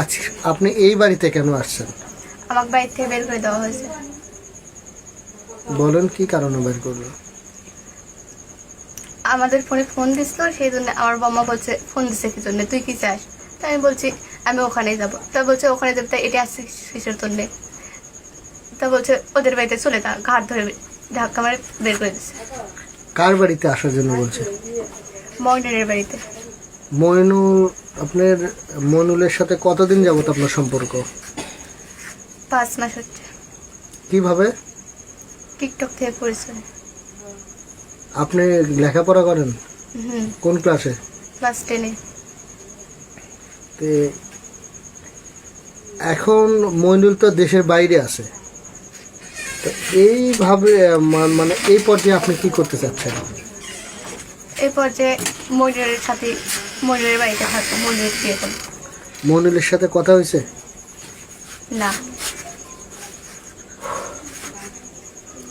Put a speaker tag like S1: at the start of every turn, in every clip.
S1: আচ্ছা আপনি এই বাড়িতে কেন আসছেন?
S2: আমাকে বাড়ি থেকে বের করে দেওয়া হয়েছে।
S1: বলেন কি কারণে বের করল?
S2: আমাদের ফোনে ফোন দিছিল সেই জন্য আমার বাবা বলছে ফোন দিছে কি জন্য তুই কি চাস? তাই আমি বলছি আমি ওখানেই যাব। তা বলছে ওখানে যাবে তাই এটা আসছে কিসের জন্য? তা বলছে ওদের বাড়িতে চলে যা ঘাট ধরে ধাক্কা মারে বের করে দিচ্ছে
S1: কার বাড়িতে আসার জন্য বলছে?
S2: ময়নারের বাড়িতে।
S1: মইনুল আপনার মইনুলের সাথে কতদিন যাবত আপনার সম্পর্ক?
S2: পাঁচ মাস হচ্ছে।
S1: কীভাবে?
S2: টিকটক থেকে পরিচয়।
S1: আপনি লেখাপড়া করেন?
S2: হুম।
S1: কোন ক্লাসে?
S2: ক্লাস টেনে।
S1: তে এখন মইনুল তো দেশের বাইরে আছে। তো এইভাবে মানে এই পর্যায়ে আপনি কি করতে চাচ্ছেন?
S2: এরপর যে ময়ূরের সাথে ময়ূরের বাড়িতে বিয়ে করব
S1: মইনুলের সাথে কথা হয়েছে?
S2: না।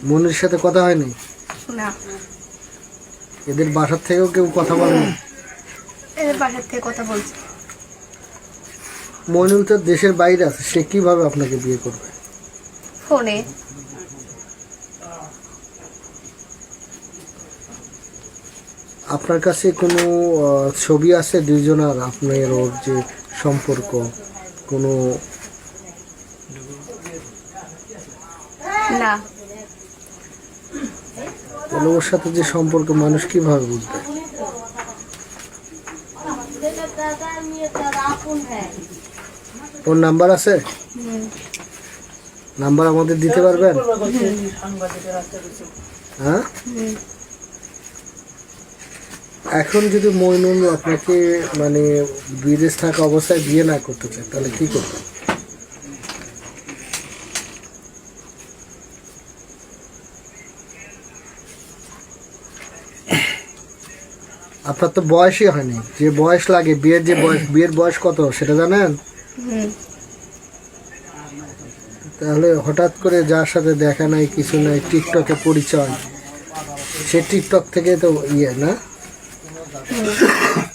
S1: মইনুলের সাথে কথা হয়নি?
S2: না।
S1: এদের বাসার থেকেও কেউ কথা বলেনি
S2: এদের বাসার থেকে কথা বলছে।
S1: তো দেশের বাইরে আছে সে কীভাবে আপনাকে বিয়ে করবে?
S2: ফোনে।
S1: আপনার কাছে কোনো ছবি আছে দুইজনের আপনার ওর যে সম্পর্ক? কোনো?
S2: না।
S1: ওর সাথে যে সম্পর্ক মানুষ কীভাবে বুঝবে? ওর নাম্বার আছে? নাম্বার আমাদের দিতে পারবেন? হ্যাঁ? এখন যদি মইনুল আপনাকে মানে বিদেশ থাকা অবস্থায় বিয়ে না করতে চায় তাহলে কি করবেন আপনার তো বয়সই হয়নি। যে বয়স লাগে বিয়ের যে বয়স বিয়ের বয়স কত সেটা জানেন? তাহলে হঠাৎ করে যার সাথে দেখা নাই কিছু নাই টিকটকে পরিচয় সে টিকটক থেকে তো ইয়ে না? 是不